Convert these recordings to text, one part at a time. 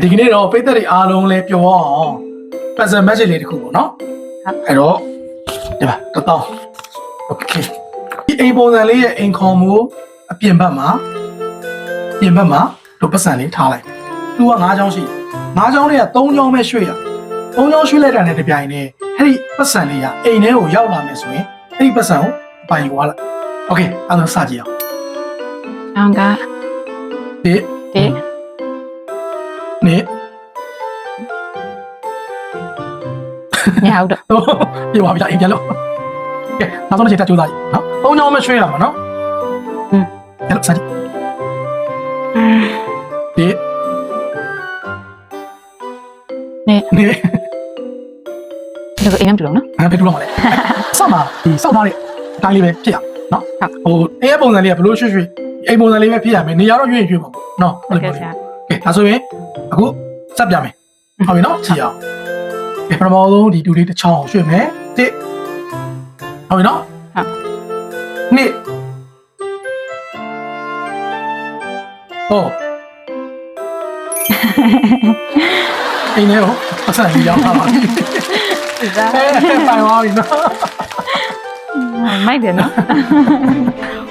ဒီကနေ့တော့ပိတ်သက်တွေအားလုံးလည်းပြောအောင် puzzle match လေးတစ်ခုပေါ့နော်အဲ့တော့ဒီပါတတောင်း okay ဒီအိမ်ပုံစံလေးရဲ့အိမ်ခေါ်မှုအပြင်ဘက်မှာပြင်ဘက်မှာတို့ပတ်စံလေးထားလိုက်သူက၅ချောင်းရှိ၅ချောင်းတွေက၃ချောင်းပဲရွှေ့ရ၃ချောင်းရွှေ့လိုက်တာနဲ့တပြိုင်နက်အဲ့ဒီပတ်စံလေးကအိမ်ထဲကိုရောက်လာမယ်ဆိုရင်အဲ့ဒီပတ်စံကိုပိုင်ယူသွားလိုက် okay အဲ့တော့စကြည့်အောင်အောင်က1 1 နေ့ညောက်တော့ပြေပါပြီအိမ်ပြန်လို့ကဲနောက်ဆုံးတစ်ချိန်တက်ကြိုးစားကြည့်နော်သုံးချောင်းမရွှေ့ရမှာနော်อืมအဲ့လိုစကြည့်ဒီနေနေ့ဒီကအိမ်မတူတော့နော်အဲ့ဘယ်လိုလုပ်မလဲအစမှာဒီစောက်ထားတဲ့အတိုင်းလေးပဲဖြစ်ရနော်ဟုတ်ဟိုအေးပုံစံလေးကဘလို့ရွှေ့ရွှေ့အိမ်ပုံစံလေးပဲဖြစ်ရမယ်နေရာတော့ရွှေ့ရွှေ့ပါပေါ့နော်ဟုတ်ကဲ့ဆရာကဲ ဒါဆိုရင်အခုစပ်ပြမယ်ဟုတ်ပြီနော်ကြည့်အောင်ကဲပထမဆုံးဒီတူလေးတစ်ချောင်းအောင်ရွှေ့မယ်တစ်ဟုတ်ပြီနော်ဟုတ်နှစ်ဟုတ်အိမ်ထဲကိုအဆက်ကြီးရောက်လာပါပြီဒါအဲပိုင်သွားပြီနော်မိုက်တယ်နော်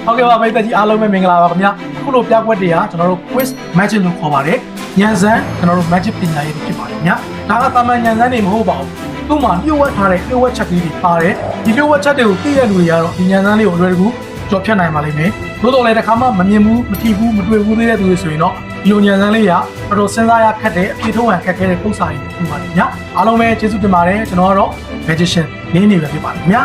ဟုတ်ကဲ့ပါမိတ်သက်ကြီးအားလုံးပဲမင်္ဂလာပါခင်ဗျာအ ခုလိုပြကွက်တွေကကျွန်တော်တို့ quiz magic လို့ခေါ်ပါတယ်ညံစမ်းကျွန်တော်တို့ magic ပညာရေးတွေဖြစ်ပါတယ်ခင်ဗျာဒါကတာမန်ညံစမ်းတွေမဟုတ်ပါဘူးသူ့မှာလျှို့ဝှက်ထားတဲ့လျှို့ဝှက်ချက်ကလေးတွေပါတယ်ဒီလျှို့ဝှက်ချက်တွေကိုသိတဲ့လူတွေကတော့ဒီညံစမ်းလေးကိုအလွယ်တကူကြော်ဖြတ်နိုင်ပါလိမ့်မယ်သို့တော်လည်းတစ်ခါမှမမြင်ဘူးမထီဘူးမတွေ့ဘူးသေးတဲ့သူတွေဆိုရင်တော့ဒီလိုညံစမ်းလေးကတော်တော်စဉ်းစားရခက်တဲ့အပြေထုံးဟန်ခက်ခဲတဲ့ပုံစံတွေဖြစ်ပါတယ်ခင်ဗျာအားလုံးပဲကျေးဇူးတင်ပါတယ်ကျွန်တော်ကတော့ magician နင်းနေပဲဖြစ်ပါတယ်ခင်ဗျာ